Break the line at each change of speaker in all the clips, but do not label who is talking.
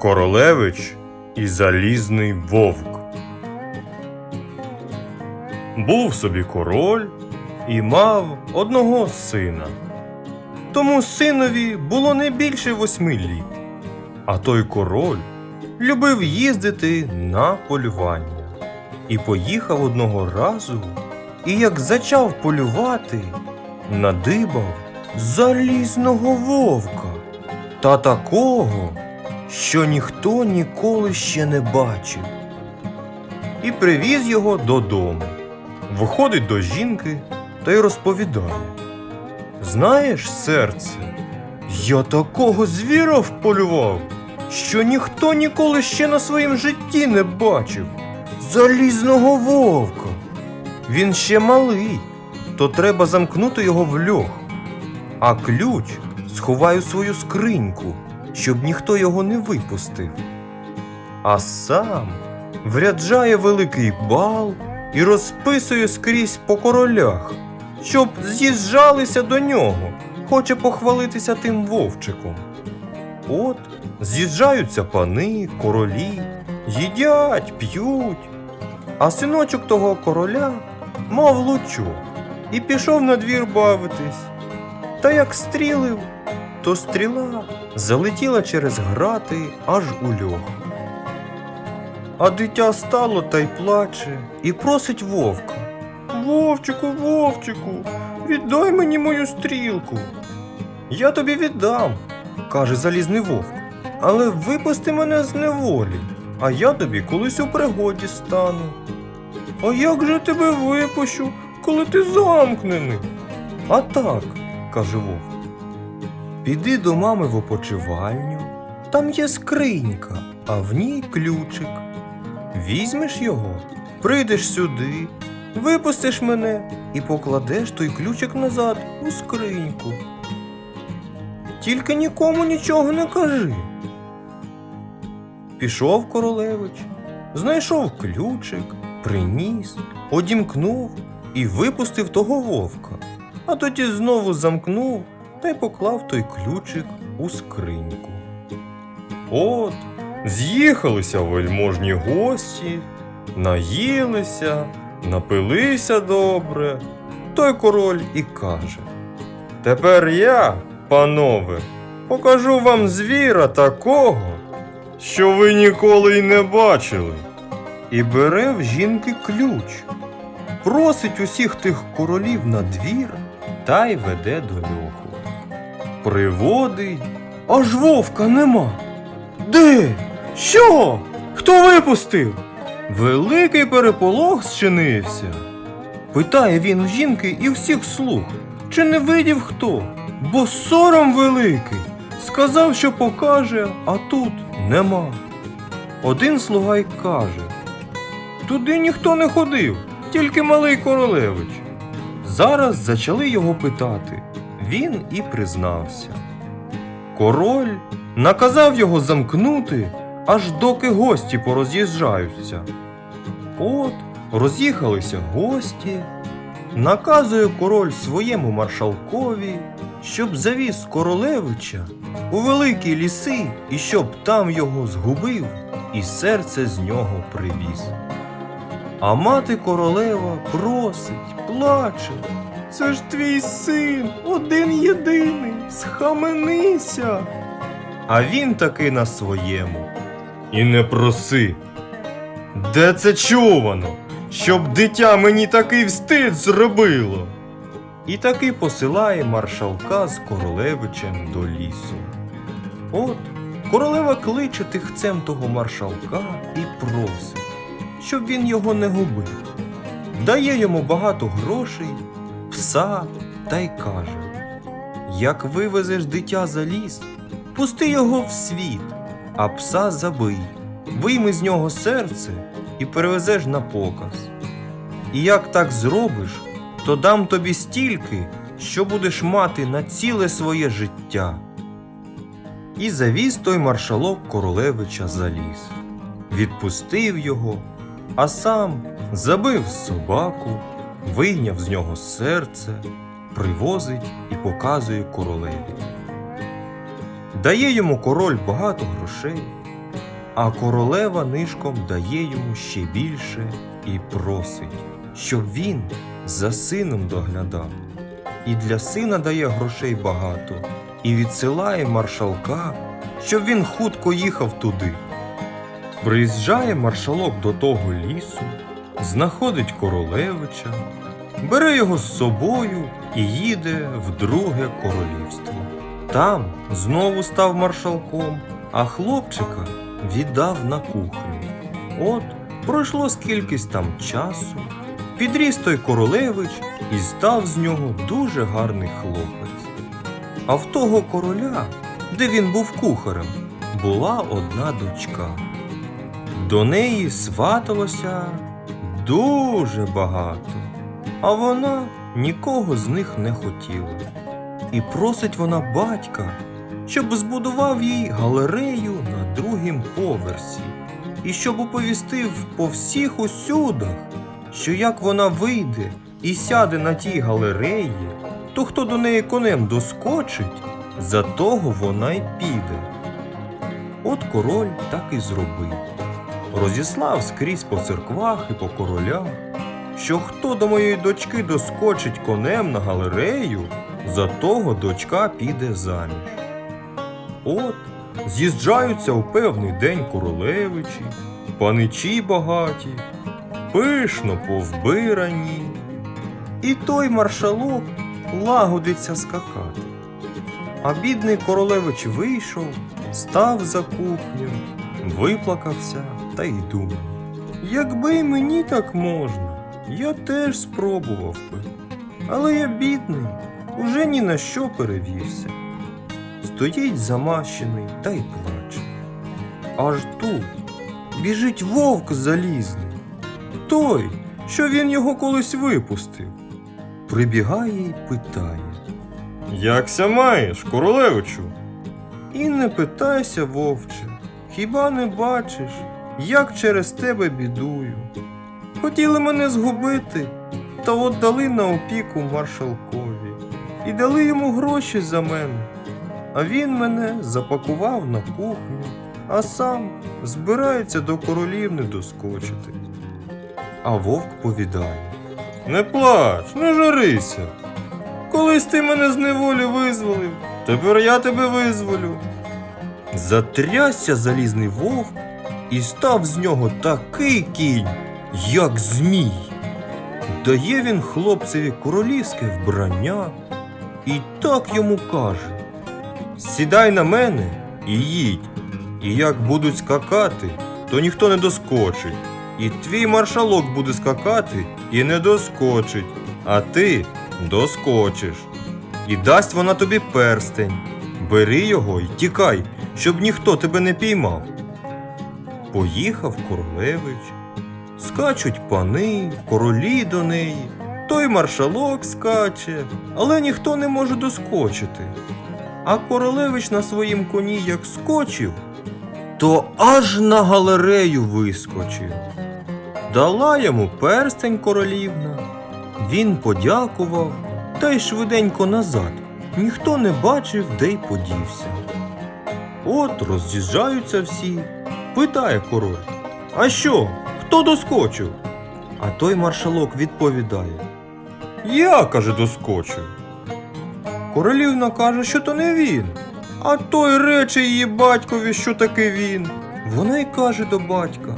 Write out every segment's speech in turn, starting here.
Королевич і залізний вовк. Був собі король і мав одного сина. Тому синові було не більше восьми літ. А той король любив їздити на полювання. І поїхав одного разу, і як зачав полювати, надибав залізного вовка та такого, що ніхто ніколи ще не бачив. І привіз його додому. Виходить до жінки та й розповідає. Знаєш, серце, я такого звіра вполював, що ніхто ніколи ще на своїм житті не бачив. Залізного вовка. Він ще малий, то треба замкнути його в льох. А ключ сховаю свою скриньку, щоб ніхто його не випустив. А сам вряджає великий бал і розписує скрізь по королях, щоб з'їжджалися до нього, хоче похвалитися тим вовчиком. От з'їжджаються пани, королі, їдять, п'ють. А синочок того короля мав лучок і пішов на двір бавитись. Та як стрілив, то стріла залетіла через грати аж у льох. А дитя стало та й плаче і просить вовка. Вовчику, вовчику, віддай мені мою стрілку. Я тобі віддам, каже залізний вовк. Але випусти мене з неволі, а я тобі колись у пригоді стану. А як же тебе випущу, коли ти замкнений? А так, каже вовк. Піди до мами в опочивальню, там є скринька, а в ній ключик. Візьмеш його, прийдеш сюди, випустиш мене і покладеш той ключик назад у скриньку. Тільки нікому нічого не кажи. Пішов королевич, знайшов ключик, приніс, одімкнув і випустив того вовка, а тоді знову замкнув та й поклав той ключик у скриньку. От, з'їхалися вельможні гості, наїлися, напилися добре. Той король і каже: Тепер я, панове, покажу вам звіра такого, що ви ніколи й не бачили. І бере в жінки ключ, просить усіх тих королів на двір та й веде до льоху. Приводить, аж вовка нема. Де? Що? Хто випустив? Великий переполох зчинився. Питає він у жінки і всіх слуг, чи не видів хто, бо сором великий. Сказав, що покаже, а тут нема. Один слуга й каже: Туди ніхто не ходив, тільки малий королевич. Зараз зачали його питати. Він і признався. Король наказав його замкнути, аж доки гості пороз'їжджаються. От роз'їхалися гості. Наказує король своєму маршалкові, щоб завіз королевича у великі ліси і щоб там його згубив і серце з нього привіз. А мати королева просить, плаче. Це ж твій син, один єдиний, схаменися. А він таки на своєму. І не проси. Де це чувано, щоб дитя мені такий встид зробило? І таки посилає маршалка з королевичем до лісу. От королева кличе тихцем того маршалка і просить, щоб він його не губив. Дає йому багато грошей, пса та й каже: Як вивезеш дитя за ліс, пусти його в світ, а пса забий, вийми з нього серце і перевезеш на показ. І як так зробиш, то дам тобі стільки, що будеш мати на ціле своє життя. І завіз той маршалок королевича за ліс, відпустив його, а сам забив собаку, вийняв з нього серце, привозить і показує королеві. Дає йому король багато грошей, А королева нишком дає йому ще більше і просить, щоб він за сином доглядав. І для сина дає грошей багато, і відсилає маршалка, щоб він хутко їхав туди. Приїжджає маршалок до того лісу, знаходить королевича, бере його з собою і їде в друге королівство. Там знову став маршалком, а хлопчика віддав на кухню. От пройшло скількись там часу, підріс той королевич і став з нього дуже гарний хлопець. А в того короля, де він був кухарем, була одна дочка. До неї сваталося дуже багато, а вона нікого з них не хотіла. І просить вона батька, щоб збудував їй галерею на другім поверсі, і щоб оповістив по всіх усюдах, що як вона вийде і сяде на тій галереї, то хто до неї конем доскочить, за того вона й піде. От король так і зробив. Розіслав скрізь по церквах і по королях, що хто до моєї дочки доскочить конем на галерею, за того дочка піде заміж. От з'їжджаються у певний день королевичі, паничі багаті, пишно повбирані. І той маршалок лагодиться скакати. А бідний королевич вийшов, став за кухню, виплакався та й думає. Якби й мені так можна, я теж спробував би. Але я бідний, уже ні на що перевівся. Стоїть замащений та й плаче. Аж тут біжить вовк залізний, той, що він його колись випустив. Прибігає й питає. Якся маєш, королевичу? І не питайся, вовче, хіба не бачиш, як через тебе бідую? Хотіли мене згубити, та от дали на опіку маршалкові і дали йому гроші за мене. А він мене запакував на кухню, а сам збирається до королівни доскочити. А вовк повідає: Не плач, не жарися. Колись ти мене з неволі визволив, тепер я тебе визволю. Затрясся залізний вовк і став з нього такий кінь, як змій. Дає він хлопцеві королівське вбрання і так йому каже: Сідай на мене і їдь, і як будуть скакати, то ніхто не доскочить. І твій маршалок буде скакати і не доскочить, а ти доскочиш. І дасть вона тобі перстень. Бери його й тікай, щоб ніхто тебе не піймав. Поїхав королевич, скачуть пани, королі до неї, той маршалок скаче, але ніхто не може доскочити. А королевич на своїм коні як скочив, то аж на галерею вискочив. Дала йому перстень королівна. Він подякував та й швиденько назад. Ніхто не бачив, де й подівся. От роз'їжджаються всі. Питає король. А що? Хто доскочив? А той маршалок відповідає. Я, каже, доскочив. Королівна каже, що то не він. А той рече її батькові, що таки він. Вона й каже до батька: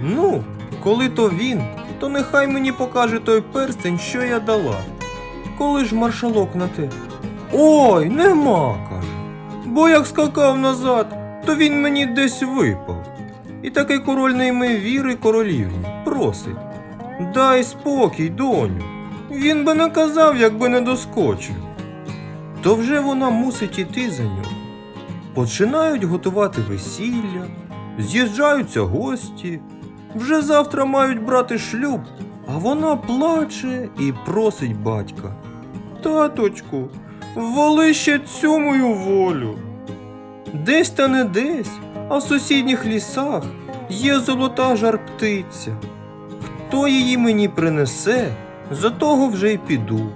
Ну, коли то він, то нехай мені покаже той перстень, що я дала. Коли ж маршалок на те? Ой, нема, каже. Бо як скакав назад, то він мені десь випав. І такий король не йме віри королівні, просить. Дай спокій, доню. Він би наказав, якби не доскочив. То вже вона мусить іти за нього. Починають готувати весілля, з'їжджаються гості, вже завтра мають брати шлюб, а вона плаче і просить батька. Таточку, воли ще цю мою волю. Десь та не десь, а в сусідніх лісах є золота жар птиця. Хто її мені принесе, за того вже й піду.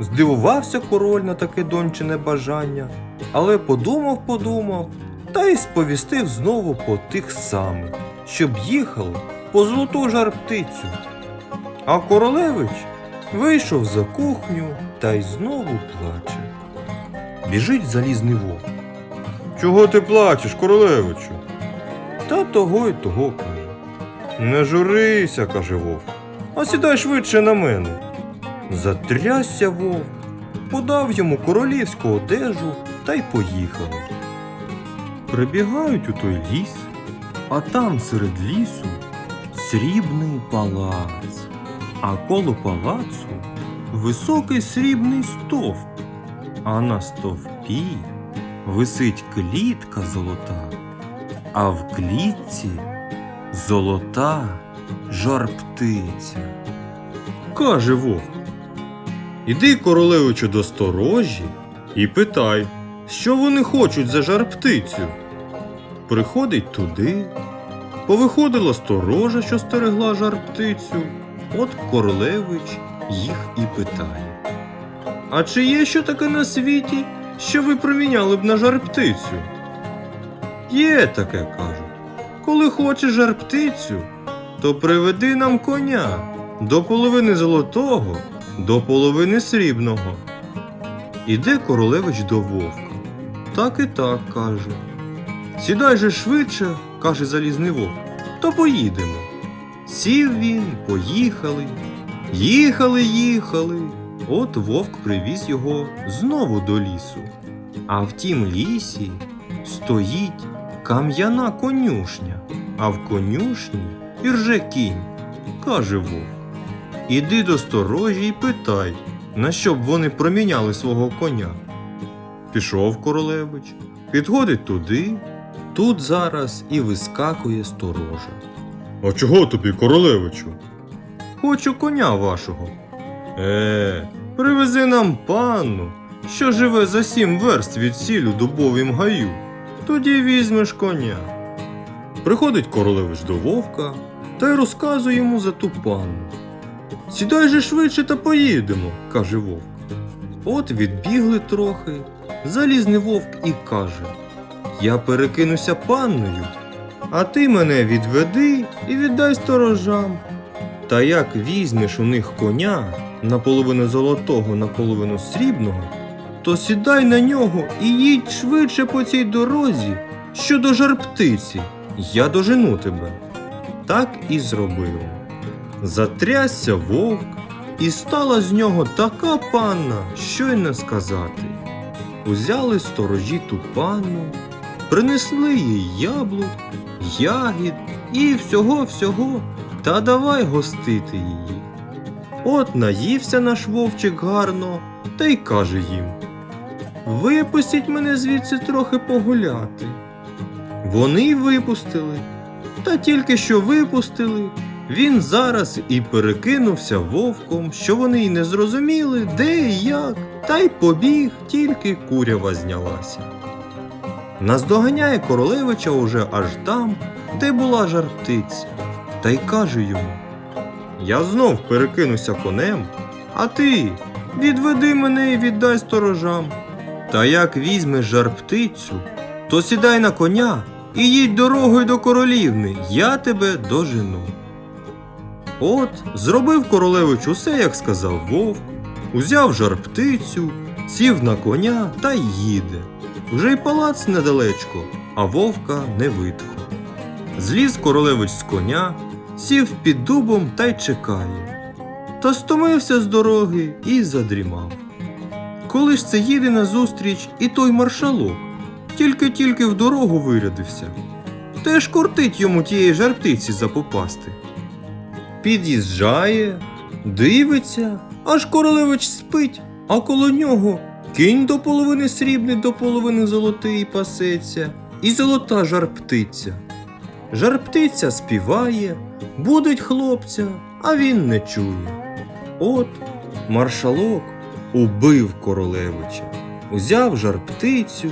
Здивувався король на таке дончине бажання, але подумав, подумав та й сповістив знову по тих самих, щоб їхали по золоту жарптицю. А королевич вийшов за кухню та й знову плаче. Біжить залізний вовк. Чого ти плачеш, королевичу? Та того й того каже. Не журися, каже вовк, а сідай швидше на мене. Затрясся вовк, подав йому королівську одежу та й поїхали. Прибігають у той ліс, а там серед лісу срібний палац, а коло палацу високий срібний стовп, а на стовпі висить клітка золота, а в клітці золота жарптиця. Каже вовк. Іди, королевичу, до сторожі і питай, що вони хочуть за жарптицю. Приходить туди, повиходила сторожа, що стерегла жарптицю, от королевич їх і питає. А чи є що таке на світі, що ви проміняли б на жарптицю? Є таке, кажуть. Коли хочеш жарптицю, то приведи нам коня до половини золотого, до половини срібного. Іде королевич до вовка. Так і так каже. Сідай же швидше, каже залізний вовк, то поїдемо. Сів він, поїхали, їхали, їхали. От вовк привіз його знову до лісу. А в тім лісі стоїть кам'яна конюшня, а в конюшні ірже кінь. Каже вовк. Іди до сторожі й питай, на що б вони проміняли свого коня. Пішов королевич, підходить туди, тут зараз і вискакує сторожа. А чого тобі, королевичу? Хочу коня вашого. Е, привези нам панну, що живе за сім верст від сілю дубовім гаю. Тоді візьмеш коня. Приходить королевич до вовка та й розказує йому за ту панну. Сідай же швидше та поїдемо, каже вовк. От відбігли трохи, залізний вовк і каже: Я перекинуся панною, а ти мене відведи і віддай сторожам. Та як візьмеш у них коня наполовину золотого, наполовину срібного, то сідай на нього і їдь швидше по цій дорозі, що до жарптиці, я дожену тебе. Так і зробив. Затрясся вовк, і стала з нього така панна, що й не сказати. Узяли сторожі ту панну, принесли їй яблук, ягід і всього-всього, та давай гостити її. От наївся наш вовчик гарно, та й каже їм: Випустіть мене звідси трохи погуляти. Вони й випустили, та тільки що випустили, він зараз і перекинувся вовком, що вони й не зрозуміли, де і як, та й побіг, тільки курява знялася. Наздоганяє королевича уже аж там, де була жарптиця, та й каже йому: Я знов перекинуся конем, а ти відведи мене і віддай сторожам. Та як візьмеш жарптицю, то сідай на коня і їдь дорогою до королівни, я тебе дожену. От, зробив королевич усе, як сказав вовк, узяв жарптицю, сів на коня та й їде. Вже й палац недалечко, а вовка не видко. Зліз королевич з коня, сів під дубом та й чекає. Та стомився з дороги і задрімав. Коли ж це їде назустріч і той маршалок, тільки-тільки в дорогу вирядився. Теж кортить йому тієї жарптиці запопасти. Під'їжджає, дивиться, аж королевич спить, а коло нього кінь до половини срібний, до половини золотий пасеться, і золота жарптиця. Жарптиця співає, будить хлопця, а він не чує. От маршалок убив королевича, узяв жарптицю,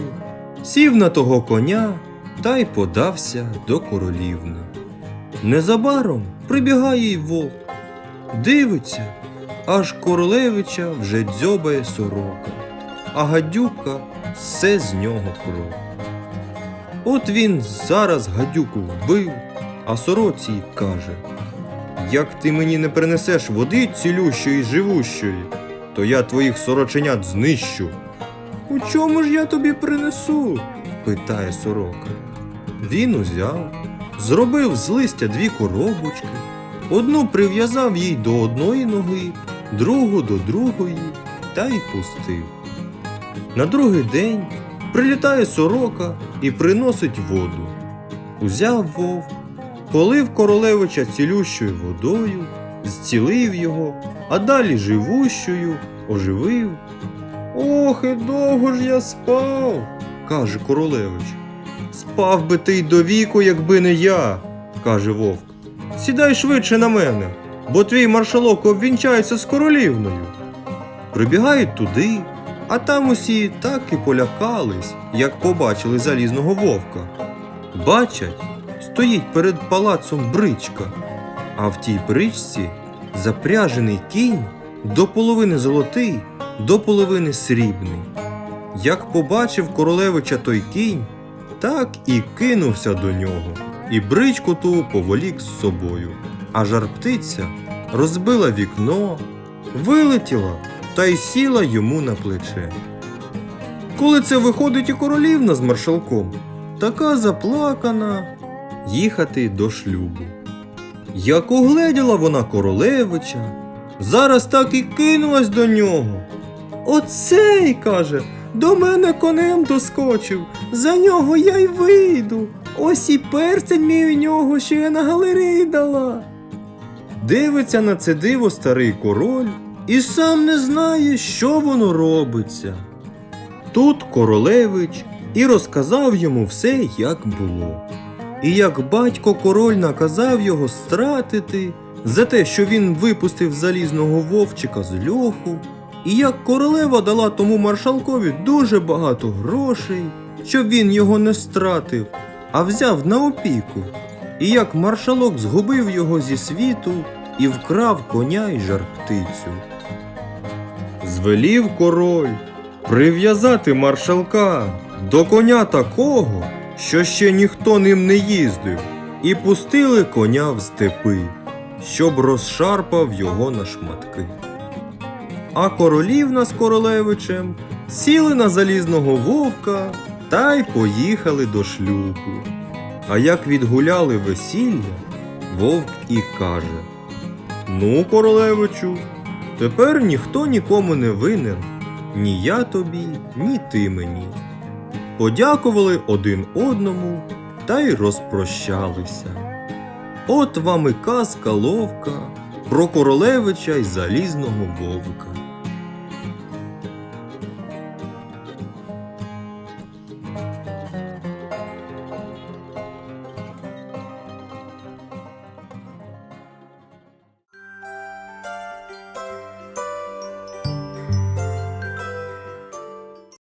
сів на того коня та й подався до королівни. Незабаром прибігає й вовк, дивиться, аж королевича вже дзьобає сорока, а гадюка все з нього кров. От він зараз гадюку вбив, а сороці каже: Як ти мені не принесеш води цілющої й живущої, то я твоїх сороченят знищу. У чому ж я тобі принесу? питає сорока. Він узяв, зробив з листя дві коробочки, одну прив'язав їй до одної ноги, другу до другої та й пустив. На другий день прилітає сорока і приносить воду. Узяв вовк, полив королевича цілющою водою, зцілив його, а далі живущою оживив. Ох, і довго ж я спав, каже королевич. Спав би ти й до віку, якби не я, каже вовк. Сідай швидше на мене, бо твій маршалок обвінчається з королівною. Прибігають туди, а там усі так і полякались, як побачили залізного вовка. Бачать, стоїть перед палацом бричка, а в тій бричці запряжений кінь до половини золотий, до половини срібний. Як побачив королевича той кінь, так і кинувся до нього, і бричку ту поволік з собою. А жар птиця розбила вікно, вилетіла та й сіла йому на плече. Коли це виходить і королівна з маршалком, така заплакана їхати до шлюбу. Як угледіла вона королевича, зараз так і кинулась до нього. Оцей, каже, до мене конем доскочив, за нього я й вийду. Ось і перстень мій у нього, що я на галереї дала. Дивиться на це диво старий король і сам не знає, що воно робиться. Тут королевич і розказав йому все, як було. І як батько король наказав його стратити за те, що він випустив залізного вовчика з льоху, і як королева дала тому маршалкові дуже багато грошей, щоб він його не стратив, а взяв на опіку, і як маршалок згубив його зі світу і вкрав коня й жар-птицю. Звелів король прив'язати маршалка до коня такого, що ще ніхто ним не їздив, і пустили коня в степи, щоб розшарпав його на шматки. А королівна з королевичем сіли на залізного вовка та й поїхали до шлюбу. А як відгуляли весілля, вовк і каже: Ну, королевичу, тепер ніхто нікому не винен, ні я тобі, ні ти мені. Подякували один одному та й розпрощалися. От вам і казка ловка про королевича й залізного вовка.